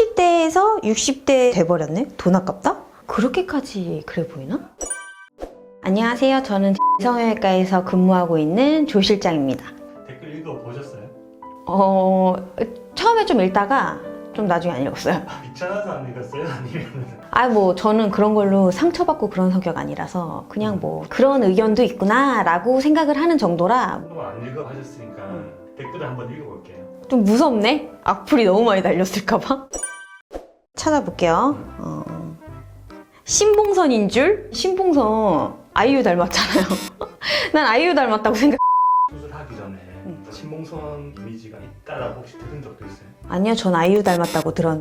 30대에서 60대 돼버렸네? 돈 아깝다? 그렇게까지 그래 보이나? 안녕하세요. 저는 성형외과에서 근무하고 있는 조 실장입니다. 댓글 읽어 보셨어요? 어, 처음에 좀 읽다가 좀 나중에 안 읽었어요. 아, 귀찮아서 안 읽었어요? 아니면 아, 뭐, 저는 그런 걸로 상처받고 그런 성격 아니라서 그냥 뭐, 그런 의견도 있구나, 라고 생각을 하는 정도라 한번 안 읽어 하셨으니까 음. 댓글을 한번 읽어볼게요. 좀 무섭네? 악플이 너무 많이 달렸을까봐. 찾아볼게요. 어, 신봉선인 줄? 신봉선 아이유 닮았잖아요. 난 아이유 닮았다고 생각. 수술하기 전에 음. 신봉선 이미지가 있다라고 혹시 들은 적도 있어요? 아니요, 전 아이유 닮았다고 들었.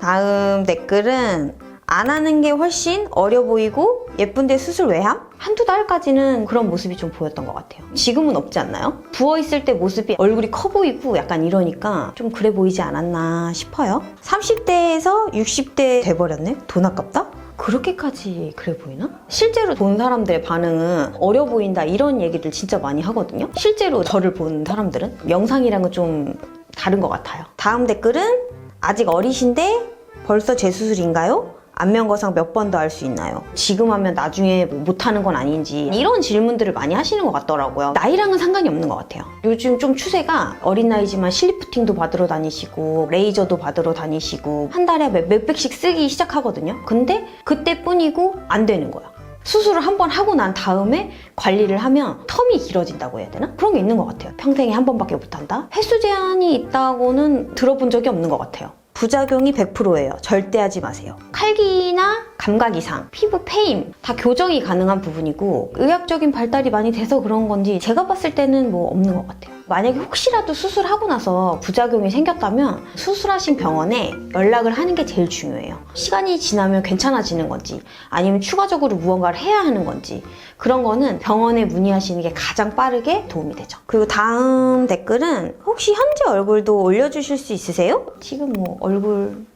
다음 댓글은 안 하는 게 훨씬 어려 보이고 예쁜데 수술 왜 함? 한두 달까지는 그런 모습이 좀 보였던 것 같아요. 지금은 없지 않나요? 부어있을 때 모습이 얼굴이 커 보이고 약간 이러니까 좀 그래 보이지 않았나 싶어요. 30대에서 60대 돼버렸네? 돈 아깝다? 그렇게까지 그래 보이나? 실제로 본 사람들의 반응은 어려 보인다 이런 얘기를 진짜 많이 하거든요. 실제로 저를 본 사람들은 영상이랑은 좀 다른 것 같아요. 다음 댓글은 아직 어리신데 벌써 재수술인가요? 안면거상 몇 번 더 할 수 있나요? 지금 하면 나중에 뭐 못하는 건 아닌지 이런 질문들을 많이 하시는 것 같더라고요. 나이랑은 상관이 없는 것 같아요. 요즘 좀 추세가 어린 나이지만 실리프팅도 받으러 다니시고 레이저도 받으러 다니시고 한 달에 몇, 몇백씩 쓰기 시작하거든요. 근데 그때뿐이고 안 되는 거야. 수술을 한 번 하고 난 다음에 관리를 하면 텀이 길어진다고 해야 되나? 그런 게 있는 것 같아요. 평생에 한 번밖에 못 한다? 횟수 제한이 있다고는 들어본 적이 없는 것 같아요. 부작용이 100%예요. 절대 하지 마세요. 칼기나 감각 이상, 피부 패임 다 교정이 가능한 부분이고 의학적인 발달이 많이 돼서 그런 건지 제가 봤을 때는 뭐 없는 것 같아요. 만약에 혹시라도 수술하고 나서 부작용이 생겼다면 수술하신 병원에 연락을 하는 게 제일 중요해요. 시간이 지나면 괜찮아지는 건지 아니면 추가적으로 무언가를 해야 하는 건지 그런 거는 병원에 문의하시는 게 가장 빠르게 도움이 되죠. 그리고 다음 댓글은 혹시 현재 얼굴도 올려주실 수 있으세요? 지금 뭐 얼굴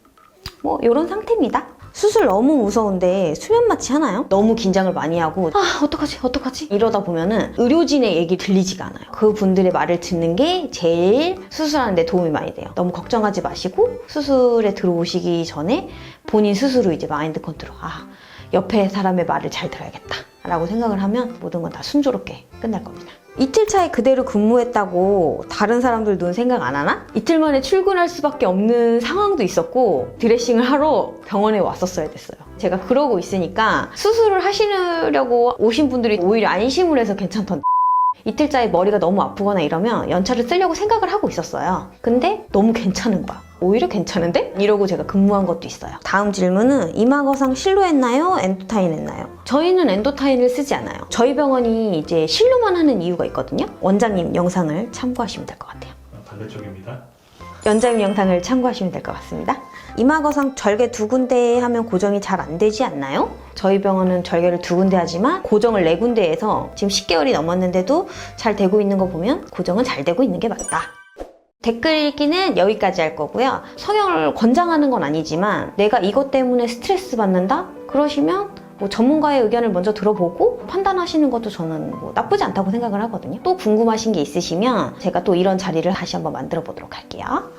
뭐 이런 상태입니다. 수술 너무 무서운데 수면 마취 하나요? 너무 긴장을 많이 하고 아 어떡하지 어떡하지 이러다 보면은 의료진의 얘기 들리지가 않아요. 그 분들의 말을 듣는 게 제일 수술하는데 도움이 많이 돼요. 너무 걱정하지 마시고 수술에 들어오시기 전에 본인 스스로 이제 마인드 컨트롤 아 옆에 사람의 말을 잘 들어야겠다 라고 생각을 하면 모든 건 다 순조롭게 끝날 겁니다. 이틀 차에 그대로 근무했다고 다른 사람들 눈 생각 안 하나? 이틀 만에 출근할 수밖에 없는 상황도 있었고 드레싱을 하러 병원에 왔었어야 됐어요. 제가 그러고 있으니까 수술을 하시려고 오신 분들이 오히려 안심을 해서 괜찮던 이틀짜리 머리가 너무 아프거나 이러면 연차를 쓰려고 생각을 하고 있었어요. 근데 너무 괜찮은 거야. 오히려 괜찮은데? 이러고 제가 근무한 것도 있어요. 다음 질문은 이마거상 실로 했나요? 엔도타인 했나요? 저희는 엔도타인을 쓰지 않아요. 저희 병원이 이제 실로만 하는 이유가 있거든요. 원장님 영상을 참고하시면 될 것 같아요. 아, 반대쪽입니다. 연장님 영상을 참고하시면 될 것 같습니다. 이마거상 절개 두 군데 하면 고정이 잘 안 되지 않나요? 저희 병원은 절개를 두 군데 하지만 고정을 네 군데 해서 지금 10개월이 넘었는데도 잘 되고 있는 거 보면 고정은 잘 되고 있는 게 맞다. 댓글 읽기는 여기까지 할 거고요. 성형을 권장하는 건 아니지만 내가 이것 때문에 스트레스 받는다? 그러시면 뭐 전문가의 의견을 먼저 들어보고 판단하시는 것도 저는 뭐 나쁘지 않다고 생각을 하거든요. 또 궁금하신 게 있으시면 제가 또 이런 자리를 다시 한번 만들어 보도록 할게요.